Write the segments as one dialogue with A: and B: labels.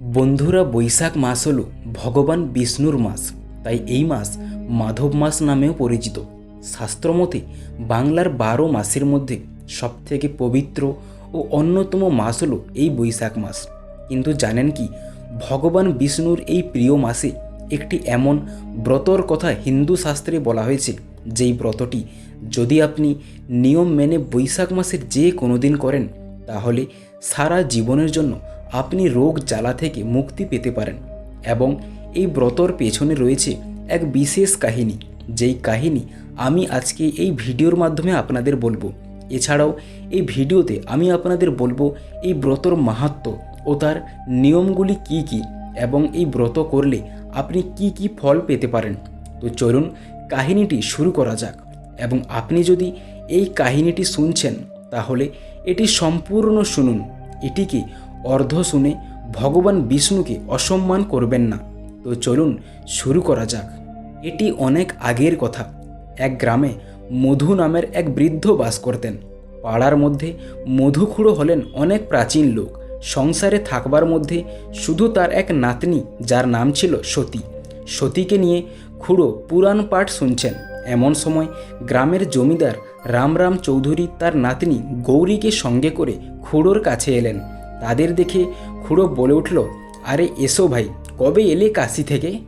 A: বন্ধুরা বৈশাখ মাস হল ভগবান বিষ্ণুর মাস। তাই এই মাস মাধব মাস নামেও পরিচিত। শাস্ত্রমতে বাংলার বারো মাসের মধ্যে সবথেকে পবিত্র ও অন্যতম মাস হল এই বৈশাখ মাস। কিন্তু জানেন কি, ভগবান বিষ্ণুর এই প্রিয় মাসে একটি এমন ব্রতর কথা হিন্দু শাস্ত্রে বলা হয়েছে, যেই ব্রতটি যদি আপনি নিয়ম মেনে বৈশাখ মাসের যে কোনো দিন করেন তাহলে সারা জীবনের জন্য আপনি রোগ জ্বালা থেকে মুক্তি পেতে পারেন এবং এই ব্রতর পেছনে রয়েছে এক বিশেষ কাহিনী। যেই কাহিনী আমি আজকে এই ভিডিওর মাধ্যমে আপনাদের বলব। এছাড়াও এই ভিডিওতে আমি আপনাদের বলব এই ব্রতর মাহাত্ম ও তার নিয়মগুলি কি কি এবং এই ব্রত করলে আপনি কি কি ফল পেতে পারেন। তো চলুন কাহিনীটি শুরু করা যাক এবং আপনি যদি এই কাহিনীটি শুনছেন তাহলে এটি সম্পূর্ণ শুনুন। এটিকে অর্ধ শুনে ভগবান বিষ্ণুকে অসম্মান করবেন না। তো চলুন শুরু করা যাক। এটি অনেক আগের কথা। এক গ্রামে মধু নামের এক বৃদ্ধ বাস করতেন। পাড়ার মধ্যে মধুখুড়ো হলেন অনেক প্রাচীন লোক। সংসারে থাকবার মধ্যে শুধু তার এক নাতনি, যার নাম ছিল সতী। সতীকে নিয়ে খুড়ো পুরাণ পাঠ শুনছেন। এমন সময় গ্রামের জমিদার রামরাম চৌধুরী তার নাতনি গৌরীকে সঙ্গে করে খুড়োর কাছে এলেন। তাদের দেখে খুড়ো বলে উঠল, আরে এসো ভাই, কবে এলে কাশি থেকে?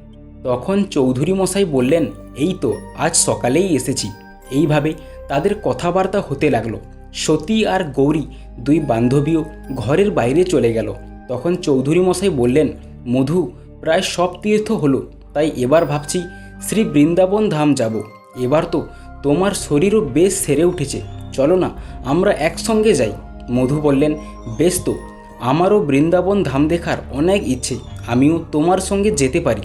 A: তখন চৌধুরী মশাই বললেন, এই তো, আজ সকালেই এসেছি। এইভাবে তাদের কথাবার্তা হতে লাগল। সতী আর গৌরী দুই বান্ধবীও ঘরের বাইরে চলে গেল। তখন চৌধুরী মশাই বললেন, মধু, প্রায় সব তীর্থ হলো, তাই এবার ভাবছি শ্রী বৃন্দাবন ধাম যাব। এবার তো তোমার শরীরও বেশ সেরে উঠেছে। চলো না, আমরা একসঙ্গে যাই। মধু বললেন, বেশ তো, আমারও বৃন্দাবন ধাম দেখার অনেক ইচ্ছে, আমিও তোমার সঙ্গে যেতে পারি।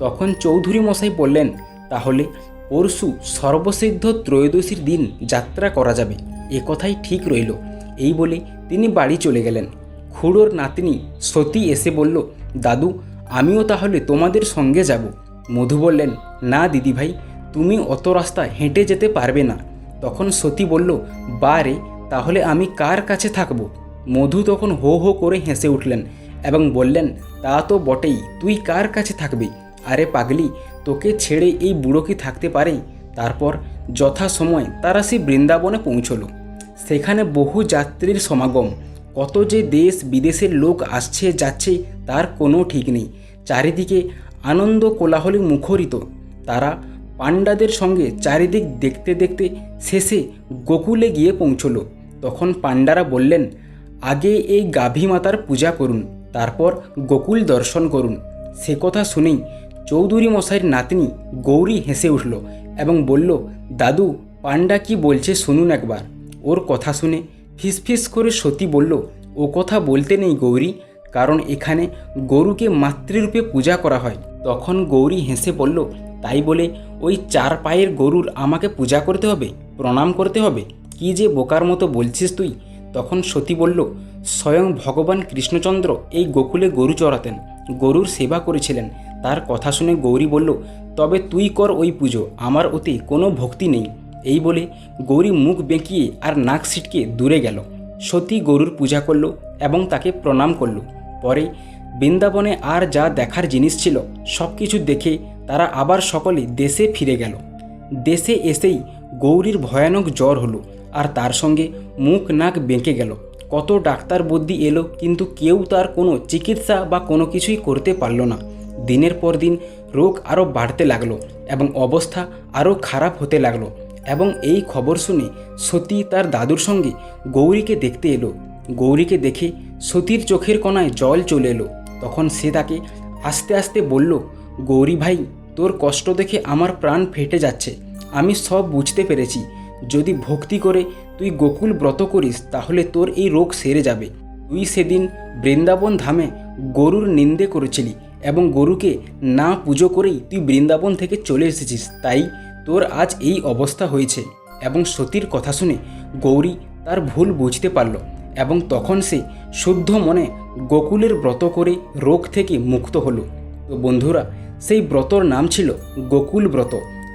A: তখন চৌধুরী মশাই বললেন, তাহলে পরশু সর্বসিদ্ধ ত্রয়োদশীর দিন যাত্রা করা যাবে। এ কথাই ঠিক রইল। এই বলে তিনি বাড়ি চলে গেলেন। খুড়োর নাতনি সতী এসে বলল, দাদু, আমিও তাহলে তোমাদের সঙ্গে যাব। মধু বললেন, না দিদিভাই তুমি অত রাস্তা হেঁটে যেতে পারবে না। তখন সতী বলল, বারে, তাহলে আমি কার কাছে থাকব? মধু তখন হো হো করে হেসে উঠলেন এবং বললেন, তা তো বটেই, তুই কার কাছে থাকবি? আরে পাগলি, তোকে ছেড়ে এই বুড়ো কি থাকতে পারে? তারপর যথাসময় তারা সেই বৃন্দাবনে পৌঁছল। সেখানে বহু যাত্রীর সমাগম। কত যে দেশ বিদেশের লোক আসছে যাচ্ছে তার কোনো ঠিক নেই। চারিদিকে আনন্দ কোলাহলে মুখরিত। তারা পাণ্ডাদের সঙ্গে চারিদিক দেখতে দেখতে শেষে গোকুলে গিয়ে পৌঁছলো। তখন পাণ্ডারা বললেন, আগে এই গাভী মাতার পূজা করুন, তারপর গোকুল দর্শন করুন। সে কথা শুনেই চৌধুরী মশাইয়ের নাতনি গৌরী হেসে উঠল এবং বলল, দাদু, পাণ্ডা কি বলছে শুনুন একবার। ওর কথা শুনে ফিসফিস করে সতী বলল, ও কথা বলতে নেই গৌরী, কারণ এখানে গরুকে মাতৃরূপে পূজা করা হয়। তখন গৌরী হেসে বলল তাই বলে ওই চার পায়ের গরুর আমাকে পূজা করতে হবে, প্রণাম করতে হবে। কি যে বোকার মতো বলছিস তুই? তখন সতী বলল, স্বয়ং ভগবান কৃষ্ণচন্দ্র এই গোকুলে গরু চড়াতেন। গরুর সেবা করেছিলেন। তার কথা শুনে গৌরী বলল, তবে তুই কর ওই পুজো, আমার ওতে কোনো ভক্তি নেই। এই বলে গৌরী মুখ বেঁকিয়ে আর নাক ছিটকে দূরে গেল। সতী গরুর পূজা করল এবং তাকে প্রণাম করল। পরে বৃন্দাবনে আর যা দেখার জিনিস ছিল সব কিছু দেখে তারা আবার সকলে দেশে ফিরে গেল। দেশে এসেই গৌরীর ভয়ানক জ্বর হলো আর তার সঙ্গে মুখ নাক বেঁকে গেল। কত ডাক্তার বুদ্ধি এলো, কিন্তু কেউ তার কোনো চিকিৎসা বা কোনো কিছুই করতে পারল না। দিনের পর দিন রোগ আরও বাড়তে লাগল এবং অবস্থা আরও খারাপ হতে লাগল এবং এই খবর শুনে সতী তার দাদুর সঙ্গে গৌরীকে দেখতে এলো। গৌরীকে দেখে সতীর চোখের কোনায় জল চলে এলো। তখন সে তাকে আস্তে আস্তে বলল, গৌরী ভাই, তোর কষ্ট দেখে আমার প্রাণ ফেটে যাচ্ছে। আমি সব বুঝতে পেরেছি। যদি ভক্তি করে তুই গোকুল ব্রত করিস, তাহলে তোর এই রোগ সেরে যাবে। তুই সেদিন বৃন্দাবন ধামে গরুর নিন্দে করেছিলি এবং গরুকে না পুজো করেই তুই বৃন্দাবন থেকে চলে এসেছিস। তাই তোর আজ এই অবস্থা হয়েছে। এবং সতীর কথা শুনে গৌরী তার ভুল বুঝতে পারল। এবং তখন সে শুদ্ধ মনে গোকুলের ব্রত করে রোগ থেকে মুক্ত হলো। তো বন্ধুরা, সেই ব্রতর নাম ছিল গোকুল ব্রত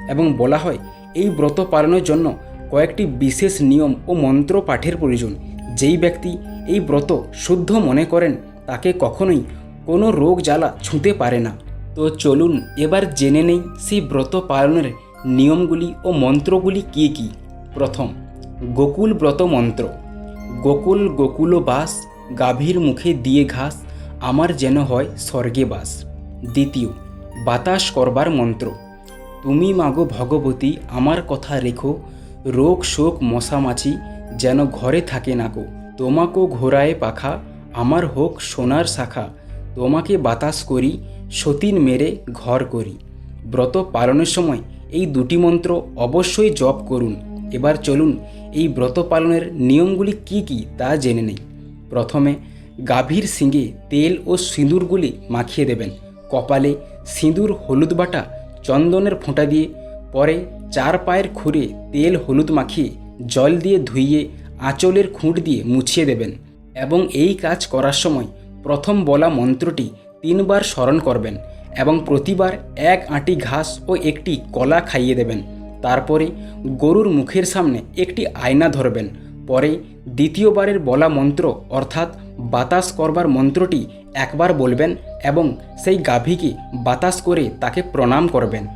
A: এবং বলা হয় এই ব্রত পালনের জন্য কয়েকটি বিশেষ নিয়ম ও মন্ত্র পাঠের প্রয়োজন। যেই ব্যক্তি এই ব্রত শুদ্ধ মনে করেন, তাকে কখনোই কোনো রোগ জ্বালা ছুঁতে পারে না। তো চলুন এবার জেনে নেই সেই ব্রত পালনের নিয়মগুলি ও মন্ত্রগুলি কী কী। প্রথম, গোকুল ব্রত মন্ত্র। গোকুল গোকুল বাস, গাভীর মুখে দিয়ে ঘাস, আমার যেন হয় স্বর্গে বাস। দ্বিতীয়, বাতাস করবার মন্ত্র। তুমি মাগো ভগবতী, আমার কথা রেখো, রোগ শোক মশামাছি যেন ঘরে থাকে না গো। তোমাকো ঘোরায় পাখা, আমার হোক সোনার শাখা। তোমাকে বাতাস করি, সতীন মেরে ঘর করি। ব্রত পালনের সময় এই দুটি মন্ত্র অবশ্যই জপ করুন। এবার চলুন এই ব্রত পালনের নিয়মগুলি কি কি তা জেনে নেই। প্রথমে গাভীর শিঙে তেল ও সিঁদুরগুলি মাখিয়ে দেবেন। কপালে সিঁদুর হলুদ বাটা চন্দনের ফোঁটা দিয়ে, পরে চার পায়ের খুঁড়ে তেল হলুদ মাখিয়ে জল দিয়ে ধুইয়ে আঁচলের খুঁট দিয়ে মুছিয়ে দেবেন এবং এই কাজ করার সময় প্রথম বলা মন্ত্রটি তিনবার স্মরণ করবেন এবং প্রতিবার এক আঁটি ঘাস ও একটি কলা খাইয়ে দেবেন। তারপরে গরুর মুখের সামনে একটি আয়না ধরবেন। পরে দ্বিতীয়বারের বলা মন্ত্র, অর্থাৎ বাতাস করবার মন্ত্রটি একবার বলবেন এবং সেই গাভীকে বাতাস করে তাকে প্রণাম করবেন।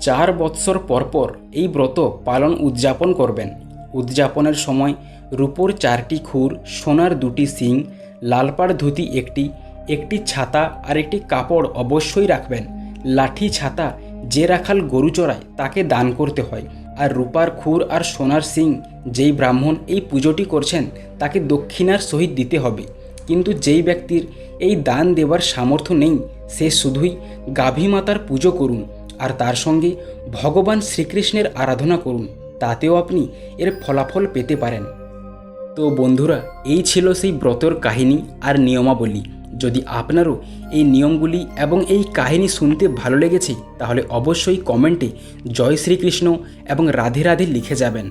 A: চার বৎসর পরপর এই ব্রত পালন উদযাপন করবেন। উদযাপনের সময় রূপোর চারটি খুর, সোনার দুটি শিং, লালপাড় ধুতি একটি একটি ছাতা আর একটি কাপড় অবশ্যই রাখবেন। লাঠি, ছাতা যে রাখাল গরু চড়ায়, তাকে দান করতে হয়। আর রূপার খুর আর সোনার সিং, যেই ব্রাহ্মণ এই পুজোটি করছেন, তাকে দক্ষিণার সহিত দিতে হবে। কিন্তু যেই ব্যক্তির এই দান দেওয়ার সামর্থ্য নেই, সে শুধুই গাভী মাতার পুজো করুন, আর তার সঙ্গে ভগবান শ্রীকৃষ্ণের আরাধনা করুন, তাতেও আপনি এর ফলাফল পেতে পারেন। তো বন্ধুরা, এই ছিল সেই ব্রতর কাহিনী আর নিয়মাবলী। যদি আপনারও এই নিয়মগুলি এবং এই কাহিনী শুনতে ভালো লেগেছে, তাহলে অবশ্যই কমেন্টে জয় শ্রীকৃষ্ণ এবং রাধে রাধে লিখে যাবেন।